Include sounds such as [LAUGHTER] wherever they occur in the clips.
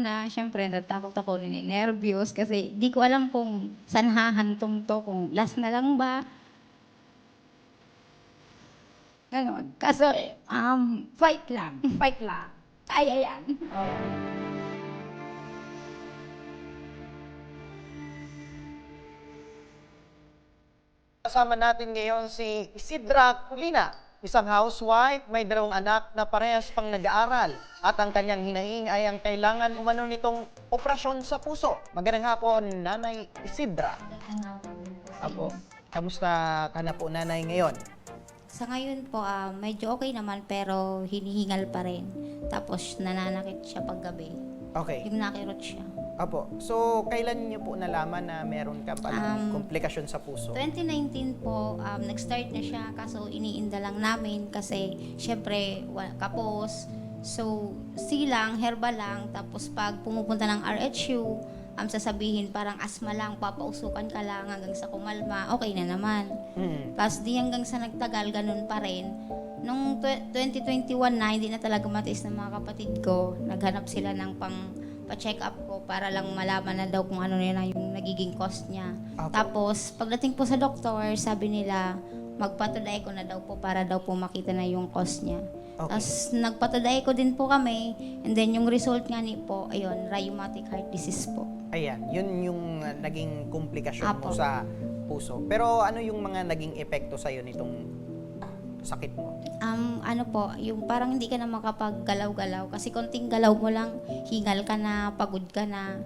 una, syempre, natakot ako, nervyos kasi di ko alam kung saan hahantong to, kung last na lang ba. Ganon. Kaso, um, fight lang, [LAUGHS] fight lang. Kaya yan. Kasama natin ngayon si Isidra Culina, isang housewife, may dalawang anak na parehas pang nag-aaral. At ang kanyang hinaing ay ang kailangan umano nitong operasyon sa puso. Magandang hapon, Nanay Isidra. Apo, kamusta ka na po, Nanay, ngayon? Sa ngayon po, ah, medyo okay naman pero hinihingal pa rin. Tapos nananakit siya paggabi. Okay. Yung nakirot siya. Apo, so kailan niyo po nalaman na meron ka palang Um, komplikasyon sa puso? 2019 po, um, nag-start na siya kaso iniinda lang namin kasi syempre wa- kapos. So, silang, herbal lang. Tapos pag pumupunta ng RHU, um, sasabihin parang asma lang, papausukan ka lang hanggang sa kumalma, okay na naman. Mm. Tapos di hanggang sa nagtagal, ganun pa rin. Nung tw- 2021 na, hindi na talaga matiis ng mga kapatid ko. Naghanap sila ng pang pa-check up ko para lang malaman na daw kung ano na yung nagiging cost niya. Apo. Tapos, pagdating po sa doktor, sabi nila, magpatuday ko na daw po para daw po makita na yung cost niya. Okay. Tapos, nagpatuday ko din po kami. And then, yung result nga ni po, ayun, rheumatic heart disease po. Ayan, yun yung uh, naging komplikasyon mo Apo. sa puso. Pero ano yung mga naging epekto sa'yo nitong sakit mo? Um, ano po, yung parang hindi ka na makapaggalaw-galaw kasi konting galaw mo lang, hingal ka na, pagod ka na.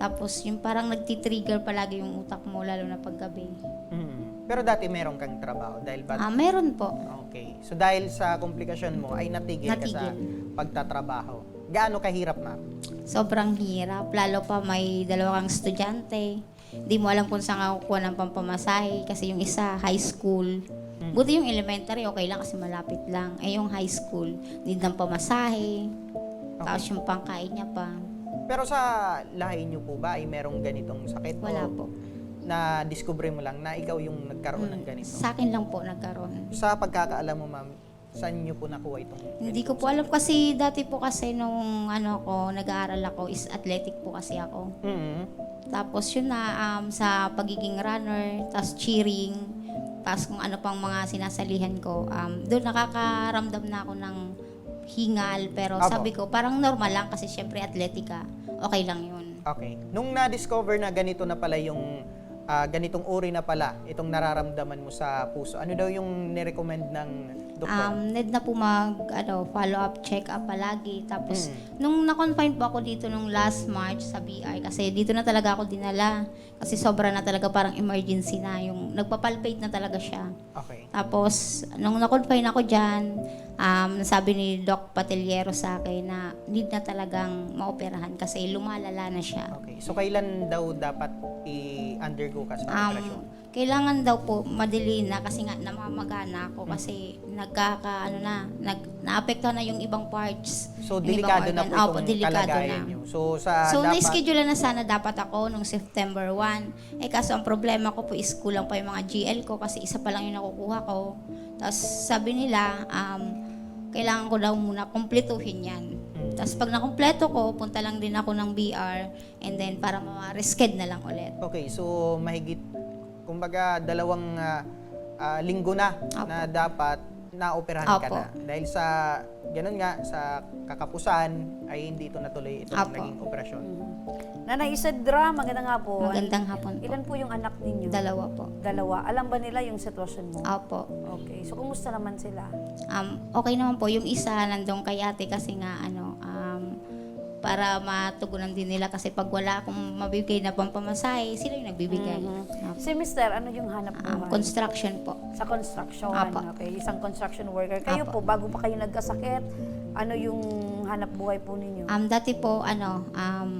Tapos yung parang nagtitrigger palagi yung utak mo, lalo na paggabi. Mm. Pero dati meron kang trabaho dahil ba? Ah, meron po. Okay. So dahil sa komplikasyon mo ay natigil, ka sa Natigil. pagtatrabaho. Gaano kahirap na? Sobrang hirap, lalo pa may dalawa kang estudyante. Hindi mo alam kung saan ka kukuha ng pampamasahe kasi yung isa, high school. Hmm. Buti yung elementary, okay lang kasi malapit lang. Eh yung high school, need ng pamasahe. Tapos yung pangkain niya pa. Pero sa lahi niyo po ba ay merong ganitong sakit? Wala O po. Na discover mo lang na ikaw yung nagkaroon ng ganito? Sa akin lang po nagkaroon. Sa pagkakaalam mo, ma'am, saan niyo po nakuha itong Hindi ko po alam kasi dati po kasi nung ano ko, nag-aaral ako is athletic po kasi ako. Mm. Tapos yun na um, sa pagiging runner, tapos cheering, tapos kung ano pang mga sinasalihan ko, um, doon nakakaramdam na ako ng hingal. Pero Apo. sabi ko, parang normal lang kasi syempre athletic ka. Okay lang yun. Okay. Nung na-discover na ganito na pala yung ah, ganitong uri na pala itong nararamdaman mo sa puso, ano daw yung nirecommend ng? Um, need na po mag ano, follow up, check up palagi. Tapos Mm. nung na-confine po ako dito nung last March sa BI kasi dito na talaga ako dinala kasi sobra na talaga parang emergency na yung nagpapalpate na talaga siya. okay. Tapos nung na-confine ako diyan, um, nasabi ni Doc Patillero sa akin na need na talagang maoperahan kasi lumalala na siya. Okay. So kailan daw dapat i-undergo ka sa operasyon? Um, kailangan daw po madili na kasi nga namamagana ako kasi nagkaka ano na nag naapektuhan na yung ibang parts. So delikado na po itong Opo, delikado na. niyo. So sa So, dapat na-schedule na sana dapat ako nung September 1. Eh, kaso ang problema ko po is kulang pa yung mga GL ko kasi isa pa lang yung nakukuha ko. Tapos sabi nila, um, kailangan ko daw muna kumpletuhin yan. Tapos pag nakumpleto ko, punta lang din ako ng BR and then para ma-resched na lang ulit. Okay, so mahigit kumbaga dalawang ah, ah, linggo na Apo. na dapat naoperahan ka Apo. na. Dahil sa ganun nga sa kakapusan ay hindi ito natuloy itong Apo. naging operasyon. Nanay Isadra, magandang hapon. Magandang hapon po. Ilan po yung anak ninyo? Dalawa po. Dalawa. Alam ba nila yung sitwasyon mo? Opo. Okay. So, kumusta naman sila? Um, okay naman po. Yung isa nandun kay ate kasi nga ano, um, para matugunan din nila kasi pag wala akong mabibigay na pampamasahe, sila yung nagbibigay. Opo. Si Mister, ano yung hanap Um, buhay? construction po. sa construction. Apo. Okay. Isang construction worker. Kayo Apo. po, bago pa kayo nagkasakit, ano yung hanap buhay po ninyo? Um, dati po, ano, um,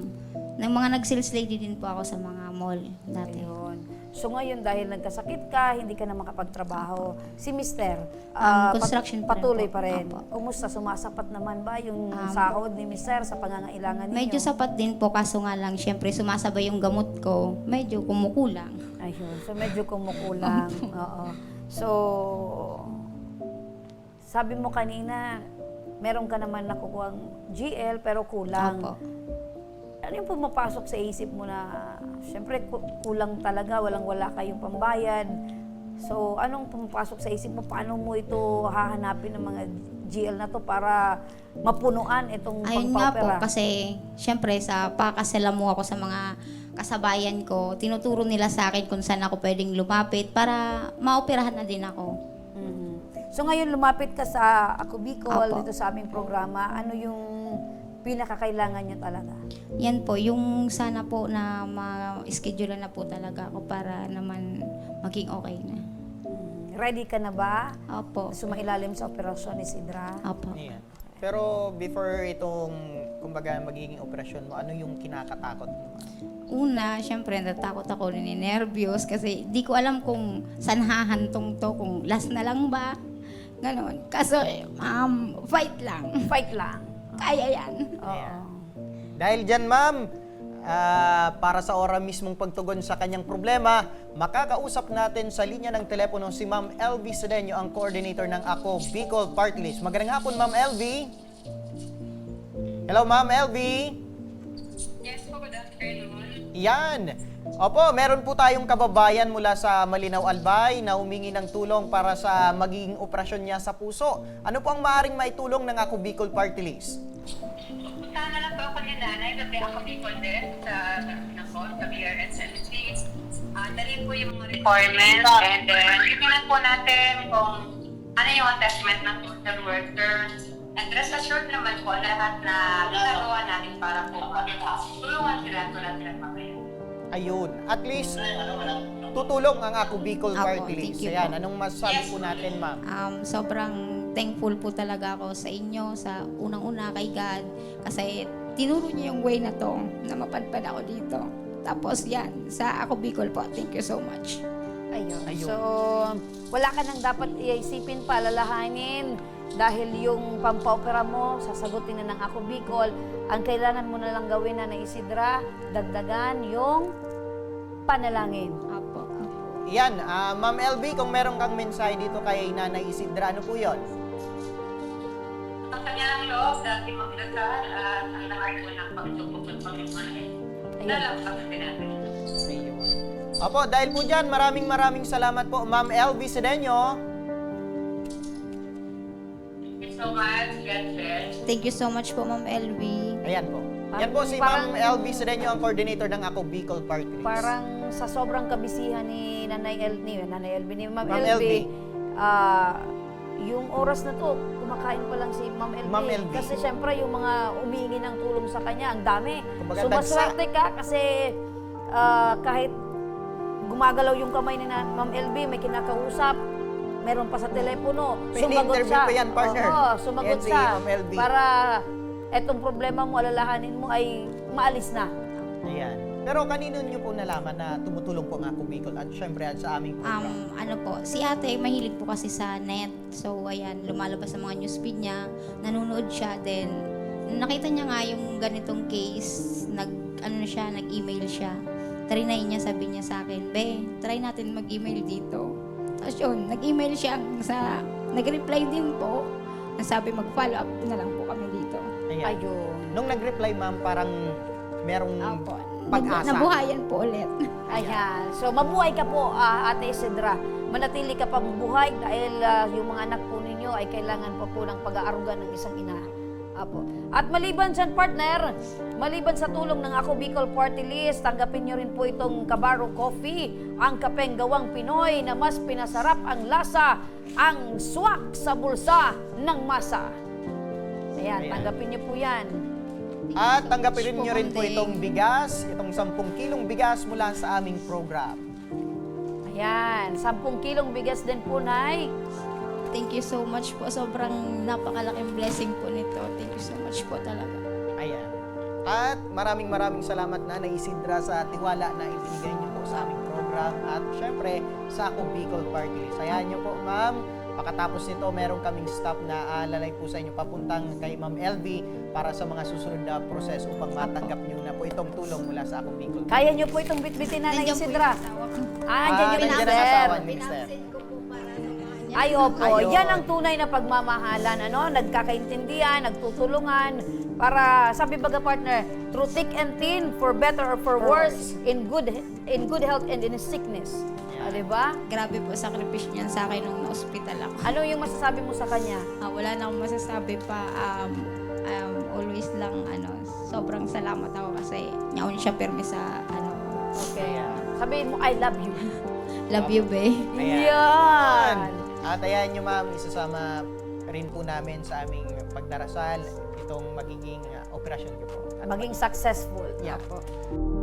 ng mga nag-sales lady din po ako sa mga mall dati. Ayun. So ngayon dahil nagkasakit ka, hindi ka na makapagtrabaho. Si Mister, Um, ah, construction pa rin patuloy pa rin. Apo. Kumusta? Sumasapat naman ba yung Um, sahod ni Mister sa pangangailangan ninyo? Medyo sapat din po, kaso nga lang, syempre sumasabay yung gamot ko, medyo kumukulang. Ayun. So, medyo kumukulang. Oo. So, sabi mo kanina, meron ka naman nakukuhang GL pero kulang. Opo. Ano yung pumapasok sa isip mo na, syempre ku- kulang talaga, walang-wala kayong pambayad. So, anong pumapasok sa isip mo? Paano mo ito hahanapin ng mga GL na to para mapunuan itong Ayun nga po, kasi syempre sa pakasala mo ako sa mga kasabayan ko, tinuturo nila sa akin kung saan ako pwedeng lumapit para maoperahan na din ako. Mhm. So ngayon lumapit ka sa Ako Bicol dito sa aming programa. Ano yung pinakakailangan nyo talaga? Yan po, yung sana po na ma-schedule na po talaga ako para naman maging okay na. Ready ka na ba? Opo. Sumailalim sa operasyon ni Sidra? Opo. Ayan. Pero before itong, kumbaga, magiging operasyon mo, ano yung kinakatakot mo? Una, syempre natakot ako, nervyos kasi di ko alam kung saan hahantong to, kung last na lang ba. Ganon. Kaso, um, fight lang. Fight lang. Kaya yan. Oo. Dahil dyan, ma'am, ah, para sa ora mismong pagtugon sa kanyang problema, makakausap natin sa linya ng telepono si Ma'am LV Sedeño, ang coordinator ng Ako Bicol Party List. Magandang hapon, Ma'am LV. Hello, Ma'am LV. Yes po, good afternoon. Yan. Opo, meron po tayong kababayan mula sa Malinaw Albay na humingi ng tulong para sa magiging operasyon niya sa puso. Ano po ang maaaring maitulong ng Ako Bicol Party List? Puntahan na lang po ako ni nanay, kasi ako Bicol din sa, nako, sa BRS Services. Ah, dali po yung mga requirements and then titingnan po natin kung ano yung assessment ng social worker. And rest assured naman po lahat na ginagawa natin para po tulungan sila tulad sila mamaya. Ayun. At least, tutulong ang Ako Bicol Apo, Party thank List. you Ayan, po. anong masasabi po natin, ma'am? Um, sobrang thankful po talaga ako sa inyo, sa unang-una kay God. Kasi tinuro niyo yung way na to, na mapadpad ako dito. Tapos yan, sa Ako Bicol po, thank you so much. Ayun. Ayun. So, wala ka nang dapat iisipin, palalahanin. Dahil yung pampaopera mo, sasagutin na ng Ako Bicol. Ang kailangan mo na lang gawin na na Isidra, dagdagan yung panalangin. Apo. Yan, ah, Ma'am LB, kung meron kang mensahe dito kay Nanay Isidra, ano po yun? Ang kanyang loob, dati magdasal at ang lahat po ng pagsubok at pagmamahal. Lalaksakin natin. Ayun. Opo, dahil po dyan, maraming maraming salamat po, Ma'am LB Sedeño. Thank you so much. God bless. Thank you so much po, Ma'am LV. Ayan po. Yan po si Parang- Ma'am LB Sedeño, ang coordinator ng Ako Bicol Party List. Parang sa sobrang kabisihan ni Nanay El, ni Nanay LB, ni Ma'am, Ma'am LB, LB. ah, yung oras na to, kumakain pa lang si Ma'am LB. Ma'am LB. Kasi syempre yung mga umiingi ng tulong sa kanya, ang dami. Kumbaga, so maswerte ka kasi ah, kahit gumagalaw yung kamay ni Ma'am LB, may kinakausap, meron pa sa telepono, sumagot siya. pa yan, partner. Oo, sumagot Yan si siya. LB. Para etong problema mo, alalahanin mo ay maalis na. Ayan. Pero kanino niyo po nalaman na tumutulong po ang Ako Bicol at syempre at sa aming program? Um, ano po, si ate mahilig po kasi sa net. So, ayan, lumalabas sa mga newsfeed niya, nanonood siya, then nakita niya nga yung ganitong case, nag, ano na siya, nag-email siya. Trinay niya, sabi niya sa akin, Be, try natin mag-email dito. Tapos yun, nag-email siya sa, nag-reply din po, na sabi mag-follow up na lang po kami dito. Ayan. Ayun. Nung nag-reply, ma'am, parang merong Opo. pag-asa. Nabuhayan po ulit. Ayan. So, mabuhay ka po, ah, Ate Isidra. Manatili ka pa mabuhay dahil ah, yung mga anak po ninyo ay kailangan pa po ng pag-aaruga ng isang ina. Apo. At maliban dyan, partner, maliban sa tulong ng Ako Bicol Party List, tanggapin nyo rin po itong Kabaro Coffee, ang kapeng gawang Pinoy na mas pinasarap ang lasa, ang swak sa bulsa ng masa. Ayan, Ayan. tanggapin nyo po yan. At tanggapin rin nyo rin po itong bigas, itong 10 kilong bigas mula sa aming program. Ayan, 10 kilong bigas din po, Nay. Thank you so much po. Sobrang napakalaking blessing po nito. Thank you so much po talaga. Ayan. At maraming maraming salamat na Isidra sa tiwala na ibinigay niyo po sa aming program at syempre sa Ako Bicol Party List. Hayaan niyo po, ma'am. Pagkatapos nito, meron kaming staff na aalalay po sa inyo papuntang kay Ma'am LV para sa mga susunod na proseso upang matanggap niyo na po itong tulong mula sa Ako Bicol. Kaya nyo po itong bitbitin na po Isidra. Ah, andyan Ah, yung nandiyan ang minister. asawa ni Minister. Ay, opo. Ayun. Yan ang tunay na pagmamahalan, ano? Nagkakaintindihan, nagtutulungan, para, sabi baga partner, through thick and thin, for better or for worse, in good in good health and in sickness. Ah, di ba? Grabe po sakripisyo niyan sa akin nung na-hospital ako. Ano yung masasabi mo sa kanya? Ah, wala na akong masasabi pa. Um, um, always lang, ano, sobrang salamat ako kasi nyaon siya perme sa, ano, Okay. Sabihin mo, I love you. love you, babe. Ayan. Yan. At ayan nyo ma'am, isasama rin po namin sa aming pagdarasal itong magiging uh, operasyon nyo po. At Maging successful. Yeah. Opo.